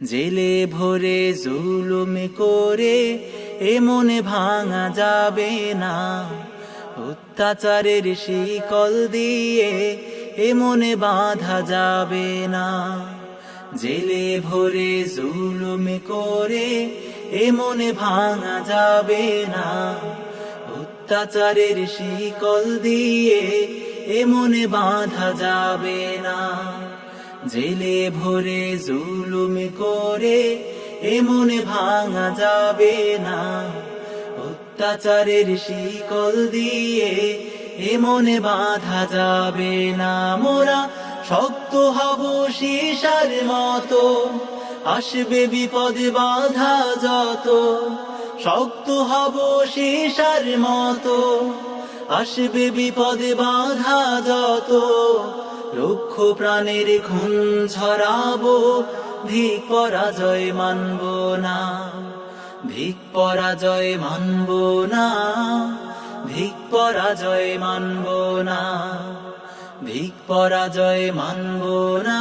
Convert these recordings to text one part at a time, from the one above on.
জেলে ভরে জুলুম করে এ মনে ভাঙা যাবে না। অত্যাচারের শিকল দিয়ে এ মনে বাঁধা যাবে না। জেলে ভরে জুলুম করে এ মনে ভাঙা যাবে না। অত্যাচারের শিকল দিয়ে এ মনে বাঁধা যাবে না। জেলে ভরে জুলুম করে, এ মনে ভাঙা যাবে না। অত্যাচারের শিকল দিয়ে এ মনে বাঁধা যাবে না। মোরা শক্ত হব সীসার মতো, আসবে বিপদ বাধা যত। শক্ত হব সীসার মতো, আসবে বিপদ বাধা যত। লক্ষ প্রাণের খুন ছড়াবো ধিক পরাজয় মানব না। ধিক পরাজয় মানব না। ধিক পরাজয় মানব না। ধিক পরাজয় মানব না।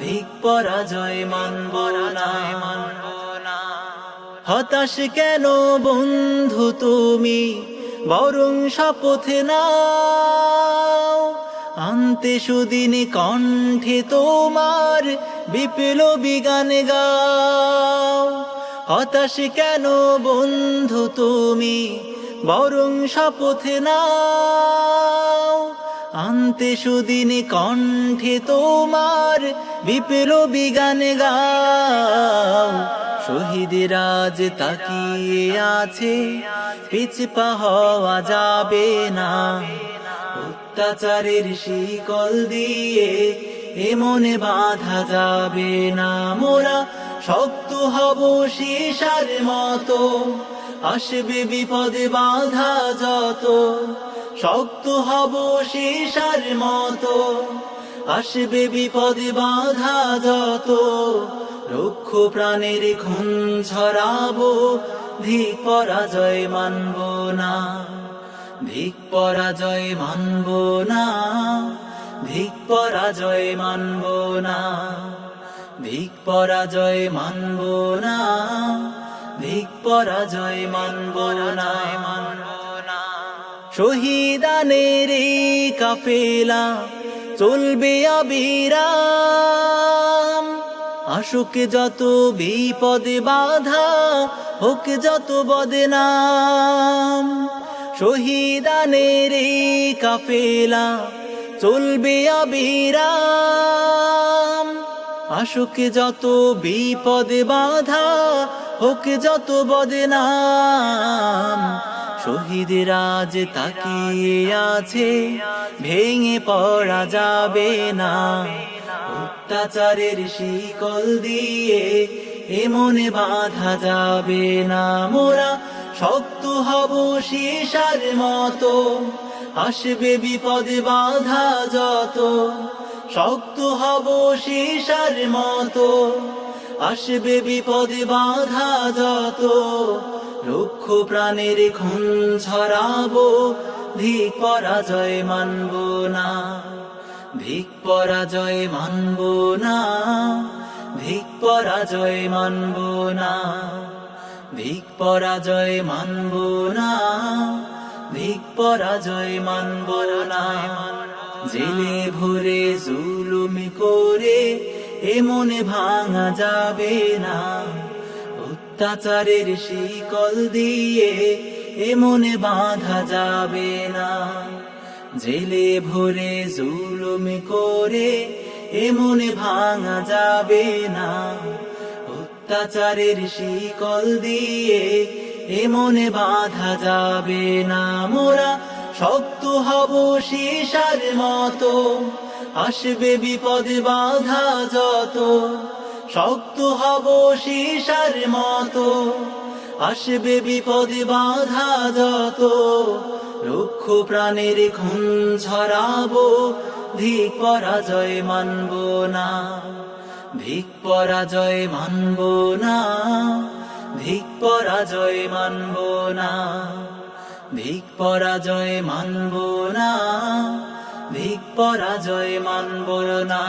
ধিক পরাজয় মানব না মানব না। হতাশ কেন বন্ধু তুমি? বরং শপথ নাও। আনতে সুদিন কণ্ঠে তোমার বিপ্লবী গান গাও। হতাশ কেন বন্ধু তুমি? বরং শপথ নাও। আনতে সুদিন কণ্ঠে তোমার বিপ্লবী গান গাও। শহীদের আজ তাকিয়ে আছে, পিছপা হওয়া যাবে না। অত্যাচারের শিকল দিয়ে এ মনে বাধা যাবে না মোরা। শক্ত হব সীসার মতো, আসবে বিপদে বাধা যত। শক্ত হব সীসার মতো, আসবে বিপদে বাধা যত। লক্ষ প্রাণের খুন ছড়াবো ধিক পরাজয় মানব না। ধিক পরাজয় মানব না ধিক পরাজয় মানব না ধিক পরাজয় মানব না ধিক পরাজয় মানব না। মানব না শহীদানের কাফেলা চলবে অবিরাম আসুক যত বিপদে বাধা, হোক যত বদনাম। শহীদানের কাফেলা, চলবে অবিরাম আসুক যত বিপদে বাধা, হোক যত বদনাম। শহীদের আজ তাকিয়ে আছে, ভেঙে পড়া যাবে না। অত্যাচারের শিকল দিয়ে এ মনে বাধা যাবে না। মোরা শক্ত হব সীসার মতো। আসবে বিপদে বাধা যত। শক্ত হব সীসার মতো। আসবে বিপদে বাধা যত। লক্ষ প্রাণের খুন ছড়াবো ধিক পরাজয় মানব না। ধিক পরাজয় মানব না। ধিক পরাজয় মানব না। ধিক পরাজয় মানব না ধিক পরাজয় মানব না। জেলে ভরে জুলুম করে এ মনে ভাঙা যাবে না। অত্যাচারের শিকল দিয়ে এ মনে বাঁধা যাবে না। জেলে ভরে জুলুম করে এ মনে ভাঙা যাবে না। অত্যাচারের শিকল দিয়ে এ মনে বাঁধা যাবে না মোরা। শক্ত হব সীসার মতো, আসবে বিপদ বাধা যত। শক্ত হব সীসার মতো, আসবে বিপদ বাধা যত। লক্ষ প্রাণের খুন ছড়াবো ধিক পরাজয় মানব না। ধিক পরাজয় মানব না, ভিক পরাজয় মানব না, ভিক পরাজয় মানব না, ভিক পরাজয় মানব না।